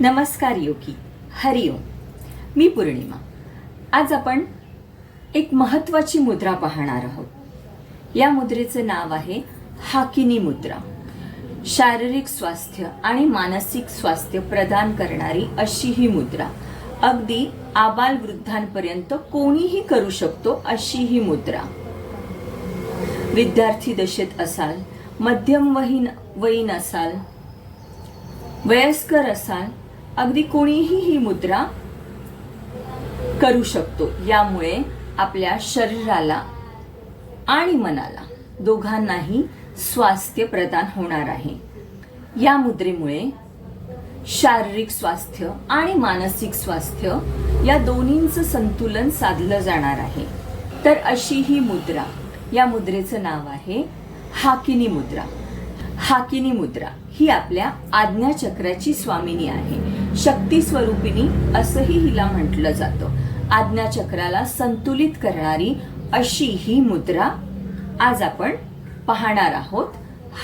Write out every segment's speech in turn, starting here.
नमस्कार योगी. हरिओम मी पूर्णिमा. आज आपण एक महत्वाची मुद्रा पाहणार आहोत. या मुद्रेचं नाव आहे हाकिनी मुद्रा. शारीरिक स्वास्थ्य आणि मानसिक स्वास्थ्य प्रदान करणारी अशी ही मुद्रा. अगदी आबाल वृद्धांपर्यंत कोणीही करू शकतो अशी ही मुद्रा. विद्यार्थी दशेत असाल मध्यम वहीन वयीन असाल वयस्कर असाल अगदी कोणीही ही मुद्रा करू शकतो. यामुळे आपल्या शरीराला आणि मनाला दोघांनाही स्वास्थ्य प्रदान होणार आहे. या मुद्रेमुळे शारीरिक स्वास्थ्य आणि मानसिक स्वास्थ्य या दोन्हींचं संतुलन साधलं जाणार आहे. तर अशी ही मुद्रा या मुद्रेचं नाव आहे हाकिनी मुद्रा. हाकिनी मुद्रा ही आपल्या आज्ञाचक्राची स्वामिनी आहे. शक्ती स्वरूपिणी असंही हिला म्हटलं जातं. आज्ञाचक्राला संतुलित करणारी अशी ही मुद्रा आज आपण पाहणार आहोत.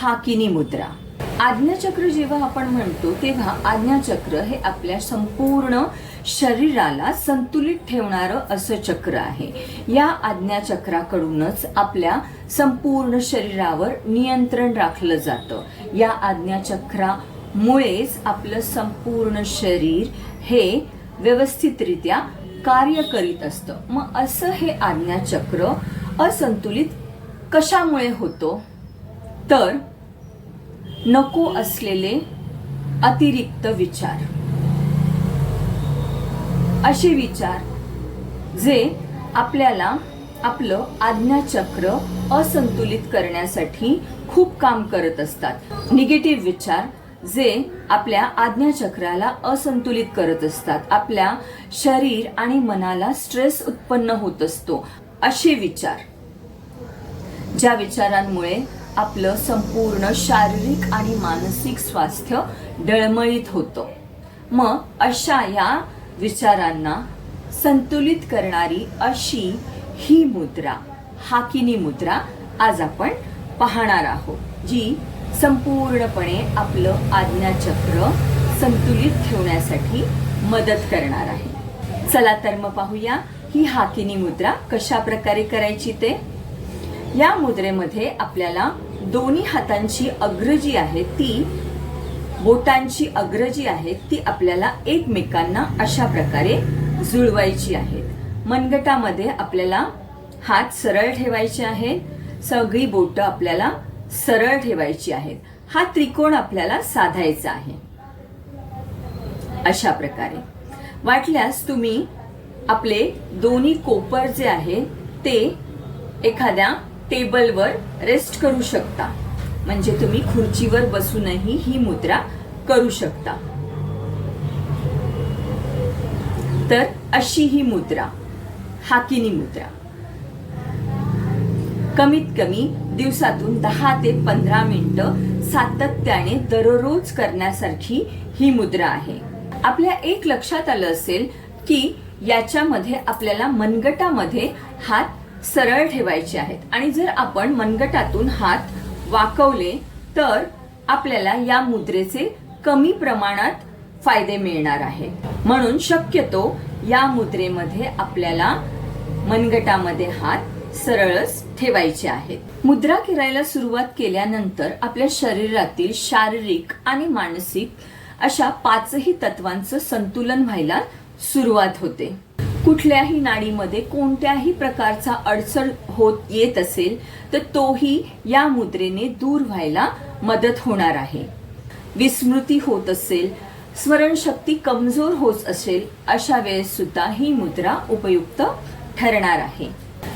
हाकिनी मुद्रा. आज्ञाचक्र जेव्हा आपण म्हणतो तेव्हा आज्ञाचक्र हे आपल्या संपूर्ण शरीराला संतुलित ठेवणारं असं चक्र आहे. या आज्ञाचक्राकडूनच आपल्या संपूर्ण शरीरावर नियंत्रण राखलं जातं. या आज्ञाचक्रामुळेच आपलं संपूर्ण शरीर हे व्यवस्थितरित्या कार्य करीत असतं. मग असं हे आज्ञाचक्र असंतुलित कशामुळे होतो? तर नको असलेले अतिरिक्त विचार. असे विचार जे आपल्याला आपलं आज्ञाचक्र असंतुलित करण्यासाठी खूप काम करत असतात. निगेटिव्ह विचार जे आपल्या आज्ञाचक्राला असंतुलित करत असतात. आपल्या शरीर आणि मनाला स्ट्रेस उत्पन्न होत असतो. असे विचार. ज्या विचारांमुळे आपलं संपूर्ण शारीरिक आणि मानसिक स्वास्थ्य डळमळीत होतं. मग अशा या विचारांना संतुलित करणारी अशी ही मुद्रा हाकिनी मुद्रा आज आपण पाहणार आहोत जी संपूर्णपणे आपलं आज्ञाचक्र संतुलित ठेवण्यासाठी मदत करणार आहे. चला तर मग पाहूया ही हाकिनी मुद्रा कशा प्रकारे करायची ते. या मुद्रेमध्ये आपल्याला दोन्ही हातांची अग्र जी आहे ती बोटांची अग्र जी आहे ती आपल्याला एकमेकांना अशा प्रकारे जुळवायची आहेत मनगटामध्ये आपल्याला हात सरळ ठेवायचे आहेत सगळी बोटं आपल्याला सरळ ठेवायची आहेत. हा त्रिकोण आपल्याला साधायचा आहे. अशा प्रकारे. वाटल्यास तुम्ही आपले दोन्ही कोपर जे आहे ते एखाद्या टेबलवर रेस्ट करू शकता. म्हणजे तुम्ही खुर्चीवर बसूनही ही मुद्रा करू शकता. तर अशी ही मुद्रा हाकिनी मुद्रा. कमीत कमी दिवसातून दहा ते पंधरा मिनिटं सातत्याने दररोज करण्यासारखी ही मुद्रा आहे. आपल्या एक लक्षात आलं असेल की याच्यामध्ये आपल्याला मनगटामध्ये हात सरळ ठेवायचे आहेत. आणि जर आपण मनगटातून हात वाकवले तर आपल्याला या मुद्रेचे कमी प्रमाणात फायदे मिळणार आहेत म्हणून शक्यतो या मुद्रेमध्ये आपल्याला मनगटामध्ये हात सरळच ठेवायचे आहेत. मुद्रा करायला सुरुवात केल्यानंतर आपल्या शरीरातील शारीरिक आणि मानसिक अशा पाचही तत्वांचं संतुलन व्हायला सुरुवात होते. कुठल्याही नाडीमध्ये कोणत्याही प्रकारचा अडचण होत येत असेल तर तोही या मुद्रेने दूर व्हायला मदत होणार आहे. विस्मृती होत असेल स्मरणशक्ती कमजोर होत असेल अशा वेळेस सुद्धा ही मुद्रा उपयुक्त ठरणार आहे.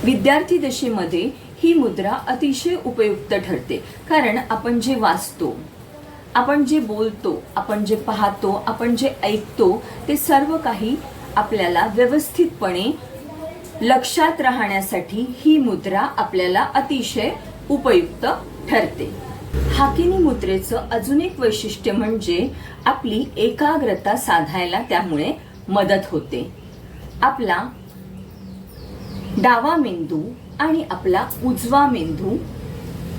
विद्यार्थी दशेमध्ये ही मुद्रा अतिशय उपयुक्त ठरते कारण आपण जे वाचतो आपण जे बोलतो आपण जे पाहतो आपण जे ऐकतो ते सर्व काही आपल्याला व्यवस्थितपणे लक्षात राहण्यासाठी ही मुद्रा आपल्याला अतिशय उपयुक्त ठरते. हाकिनी मुद्रेचं अजून एक वैशिष्ट्य म्हणजे आपली एकाग्रता साधायला त्यामुळे मदत होते. आपला डावा मेंदू आणि आपला उजवा मेंदू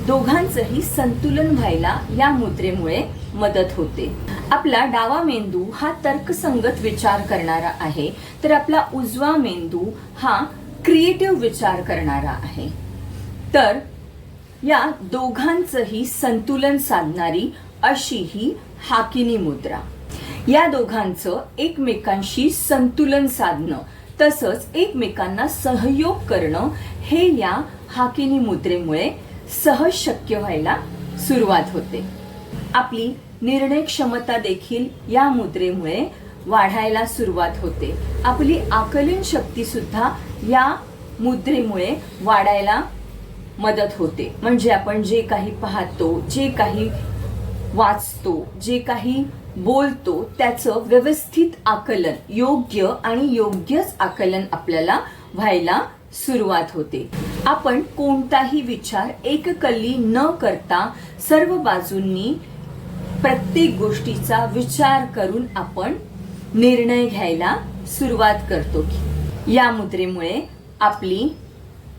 दोघांचंही संतुलन व्हायला या मुद्रेमुळे मदत होते. आपला डावा मेंदू हा तर्कसंगत विचार करणारा आहे तर आपला उजवा मेंदू हा क्रिएटिव्ह विचार करणारा आहे. तर या दोघांचंही संतुलन साधणारी अशी ही हाकिनी मुद्रा. या दोघांचं एकमेकांशी संतुलन साधणं तसंच एकमेकांना सहयोग करणं हे या हाकिनी मुद्रेमुळे सहज शक्य व्हायला सुरुवात होते. आपली निर्णय क्षमता देखील या मुद्रेमुळे वाढायला सुरुवात होते. आपली आकलन शक्ती सुद्धा या मुद्रेमुळे वाढायला मदत होते. म्हणजे आपण जे काही पाहतो जे काही वाचतो जे काही बोलतो त्याचं व्यवस्थित आकलन योग्य आणि योग्यच आकलन आपल्याला व्हायला सुरुवात होते. आपण कोणताही विचार एककल्ली न करता सर्व बाजूंनी प्रत्येक गोष्टीचा विचार करून आपण निर्णय घ्यायला सुरुवात करतो. या मुद्रेमुळे आपली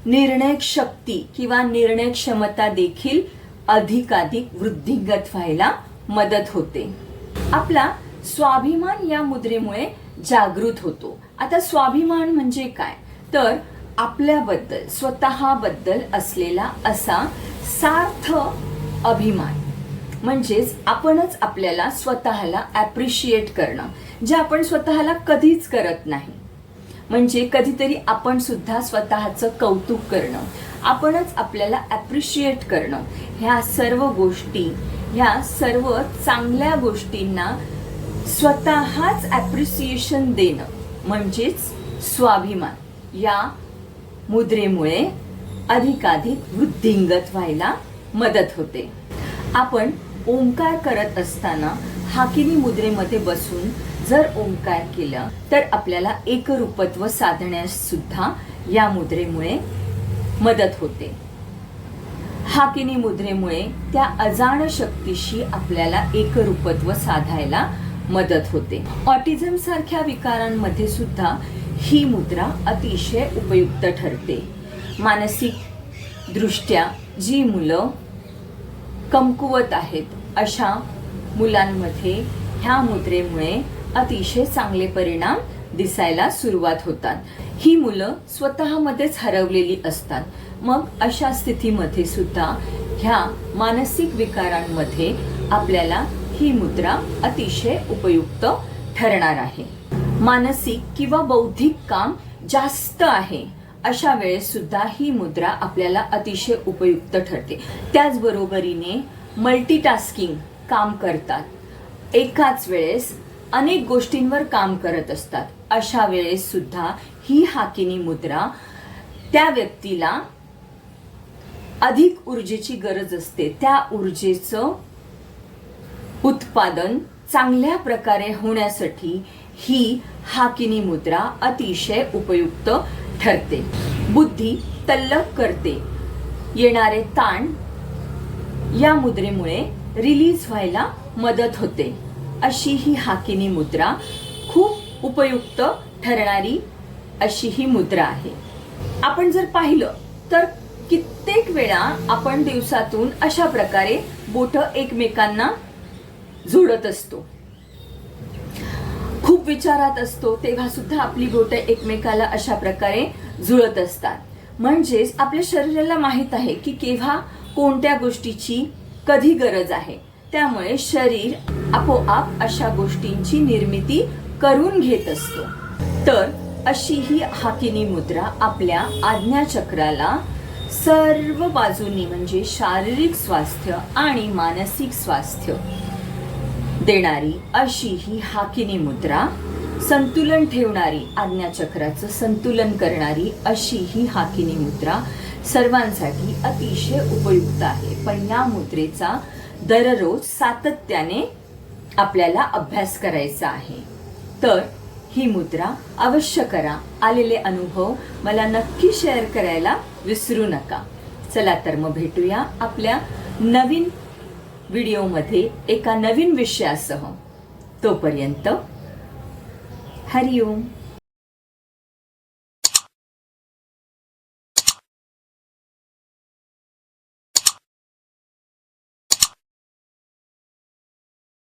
निर्णय शक्ती किंवा निर्णय क्षमता देखील अधिकाधिक वृद्धिंगत व्हायला मदत होते. आपला स्वाभिमान या मुद्रेमुळे जागृत होतो. आता स्वाभिमान म्हणजे काय? तर आपल्याबद्दल स्वतःबद्दल असलेला असा सार्थ अभिमान. म्हणजेच आपणच आपल्याला स्वतःला ॲप्रिशिएट करणं जे आपण स्वतःला कधीच करत नाही. म्हणजे कधीतरी आपण सुद्धा स्वतःचं कौतुक करणं आपणच आपल्याला ॲप्रिशिएट करणं ह्या सर्व गोष्टी ह्या सर्व चांगल्या गोष्टींना स्वतःच ॲप्रिसिएशन देणं म्हणजेच स्वाभिमान. या मुद्रेमुळे अधिकाधिक वृद्धिंगत व्हायला मदत होते. आपण ओंकार करत असताना हाकिनी मुद्रेमध्ये बसून जर ओंकार केलं तर आपल्याला एकरूपत्व साधण्यास सुद्धा या मुद्रेमुळे मदत होते. हाकिनी मुद्रेमुळे त्या अजाण शक्तीशी आपल्याला एकरूपत्व साधायला मदत होते. ऑटिझम सारख्या विकारांमध्ये सुद्धा ही मुद्रा अतिशय उपयुक्त ठरते. मानसिक दृष्ट्या जी मुलं कमकुवत आहेत अशा मुलांमध्ये ह्या मुद्रेमुळे अतिशय चांगले परिणाम दिसायला सुरुवात होतात. ही मुलं स्वतःमध्येच हरवलेली असतात. मग अशा स्थितीमध्ये सुद्धा ह्या मानसिक विकारांमध्ये आपल्याला ही मुद्रा अतिशय उपयुक्त ठरणार आहे. मानसिक किंवा बौद्धिक काम जास्त आहे अशा वेळेस सुद्धा ही मुद्रा आपल्याला अतिशय उपयुक्त ठरते. त्याचबरोबरीने मल्टीटास्किंग काम करतात. एकाच वेळेस अनेक गोष्टींवर काम करत असतात. अशा वेळेस सुद्धा ही हाकिनी मुद्रा त्या व्यक्तीला अधिक ऊर्जेची गरज असते. त्या ऊर्जेचं उत्पादन चांगल्या प्रकारे होण्यासाठी ही हाकिनी मुद्रा अतिशय उपयुक्त ठरते. बुद्धी तल्लक करते. येणारे ताण या मुद्रेमुळे रिलीज व्हायला मदत होते. अशी ही हाकिनी मुद्रा खूप उपयुक्त ठरणारी अशी ही मुद्रा आहे. आपण जर पाहिलं तर कित्येक वेळा आपण दिवसातून अशा प्रकारे बोट एकमेकांना जोडत असतो. खूप विचारात असतो तेव्हा सुद्धा आपली बोट एकमेकाला अशा प्रकारे जुळत असतात. म्हणजेच आपल्या शरीराला माहीत आहे की केव्हा कोणत्या गोष्टीची कधी गरज आहे. त्यामुळे शरीर आपोआप अशा गोष्टींची निर्मिती करून घेत असतो. तर अशी ही हाकिनी मुद्रा आपल्या आज्ञाचक्राला सर्व बाजूंनी म्हणजे शारीरिक स्वास्थ्य आणि मानसिक स्वास्थ्य देणारी अशी ही हाकिनी मुद्रा संतुलन ठेवणारी आज्ञाचक्राचं संतुलन करणारी अशी ही हाकिनी मुद्रा सर्वांसाठी अतिशय उपयुक्त आहे. पण या मुद्रेचा दररोज सातत्याने आपल्याला अभ्यास करायचा आहे. तर ही मुद्रा अवश्य करा. आलेले अनुभव मला नक्की शेअर करायला विसरू नका. चला तर मग भेटूया आपल्या नवीन व्हिडिओमध्ये एका नवीन विषयासह तोपर्यंत हरिओम.